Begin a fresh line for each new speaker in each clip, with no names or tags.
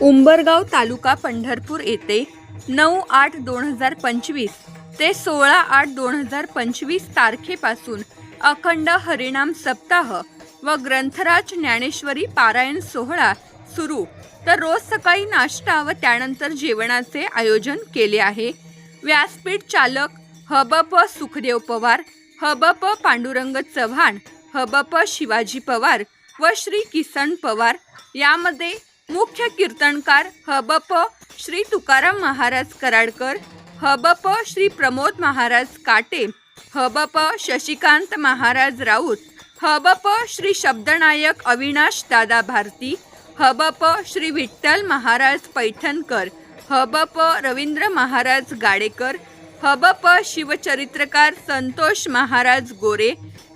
उंबरगाव तालुका पंढरपूर येथे नऊ आठ दोन हजार पंचवीस ते सोळा आठ दोन हजार पंचवीस तारखेपासून अखंड हरिणाम सप्ताह व ग्रंथराज ज्ञानेश्वरी पारायण सोहळा सुरू. तर रोज सकाळी नाश्ता व त्यानंतर जेवणाचे आयोजन केले आहे. व्यासपीठ चालक हबप सुखदेव पवार हबप पांडुरंग चव्हाण हबप शिवाजी पवार व श्री किसन पवार यामध्ये मुख्य कीर्तनकार हबप श्री तुकाराम महाराज कराडकर हबप श्री प्रमोद महाराज काटे हबप शशिकांत महाराज राऊत हबप श्री शब्दनायक अविनाश दादा भारती हबप श्री विठ्ठल महाराज पैठणकर हबप रवींद्र महाराज गाडेकर हबप शिवचरित्रकार संतोष महाराज गोरे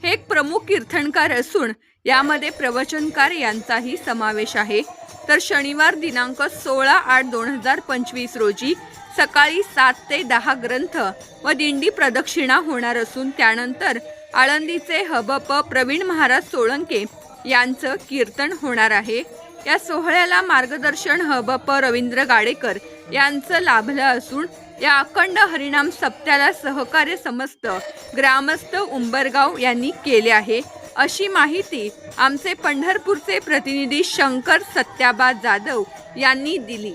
हे एक प्रमुख कीर्तनकार असून यामध्ये प्रवचनकार यांचाही समावेश आहे. तर शनिवार दिनांक सोळा आठ दोन हजार पंचवीस रोजी सकाळी सात ते दहा ग्रंथ व दिंडी प्रदक्षिणा होणार असून त्यानंतर आळंदीचे हबप प्रवीण महाराज सोळंके यांचं कीर्तन होणार आहे. या सोहळ्याला मार्गदर्शन हबप रवींद्र गाडेकर यांचं लाभलं असून या अखंड हरिणाम सप्त्याला सहकार्य समस्त ग्रामस्थ उंबरगाव यांनी केले आहे. अशी माहिती आमचे पंढरपूरचे प्रतिनिधी शंकर सत्याबा जाधव यांनी दिली.